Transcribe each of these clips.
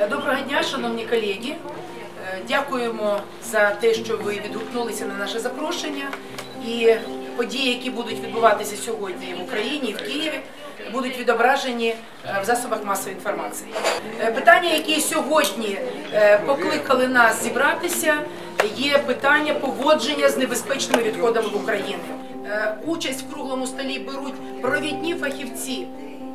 Е, Доброго дня, шановні колеги. Е, Дякуємо за те, що ви відгукнулися на наше запрошення. І події, які будуть відбуватися сьогодні в Україні, і в Києві, будуть відображені е, в засобах масової інформації. Питання, які сьогодні покликали нас зібратися, є питання поводження з небезпечними відходами в Україні. Участь в круглому столі беруть провідні фахівці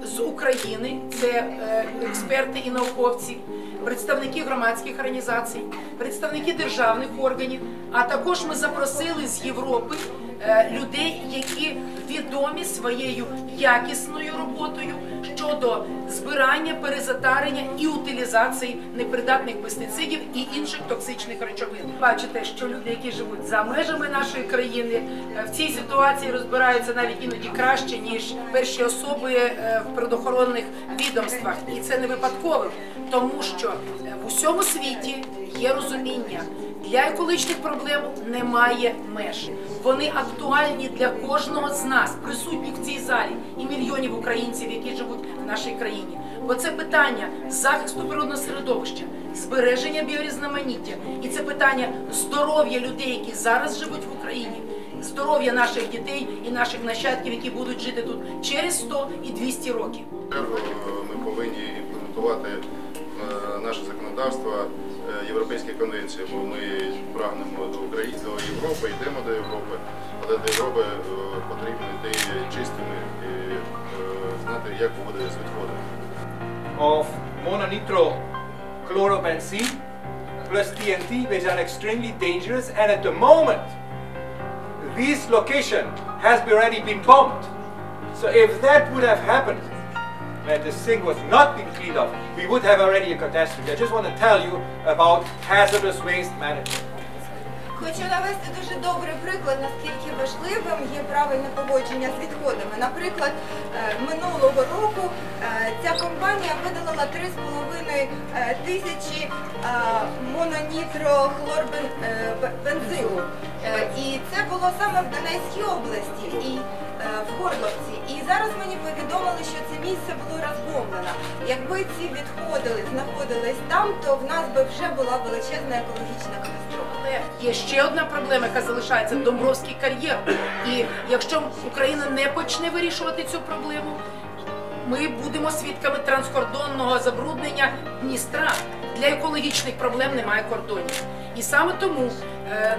з України, це е, експерти і науковці, представники громадських організацій, представники державних органів. А також ми запросили з Європи е, людей, які відомі своєю якісною роботою щодо збирання, перезатарення і утилізації непридатних пестицидів і інших токсичних речовин. Бачите, що люди, які живуть за межами нашої країни, е, в цій ситуації розбираються навіть іноді краще ніж перші особи е, в природоохоронних відомствах, і це не випадково, тому що е, в усьому світі є розуміння. Для екологічних проблем немає меж. Вони актуальні для кожного з нас, присутніх в цій залі, і мільйонів українців, які живуть в нашій країні. Бо це питання захисту природного середовища, збереження біорізноманіття, і це питання здоров'я людей, які зараз живуть в Україні, здоров'я наших дітей і наших нащадків, які будуть жити тут через 100 і 200 років. Ми повинні імплементувати наше законодавство е, європейські конвенції, бо ми прагнемо до України, до Європи, йдемо до Європи, але до Європи е, потрібно йти чистими і е, знати, як поводитися з відходами. of mononitro-chlorobenzene plus TNT, which are extremely dangerous. And at the moment, this location has already been bombed. So if that would have happened, and this thing was not been cleaned up, we would have already a catastrophe. I just want to tell you about hazardous waste management. Хочу навести дуже добрий приклад, наскільки важливим є правильне поводження з відходами. Наприклад, е, минулого року е, ця компанія видалила 3,5 е, тисячі мононітрохлорбензину. І це було саме в Донецькій області мені що це місце було розбомблено. Якби ці відходи знаходились там, то в нас би вже була величезна екологічна катастрофа. Є ще одна проблема, яка залишається Домбровський кар'єр. І якщо Україна не почне вирішувати цю проблему, ми будемо свідками транскордонного забруднення Дністра. Для екологічних проблем немає кордонів. І саме тому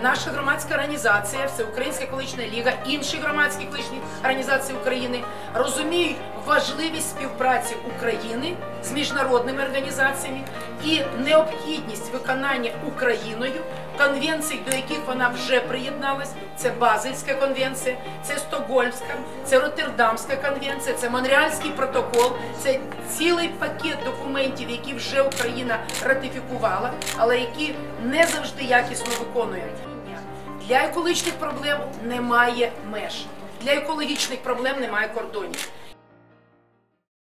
наша громадська організація, Всеукраїнська екологічна ліга, інші громадські екологічні організації України розуміють важливість співпраці України з міжнародними організаціями і необхідність виконання Україною конвенцій, до яких вона вже приєдналась. Це Базельська конвенція, це Стокгольмська, це Роттердамська конвенція, це Монреальський протокол, це цілий пакет документів, які вже Україна ратифікувала, але які не завжди якісно виконує. Для екологічних проблем немає меж. Для екологічних проблем немає кордонів.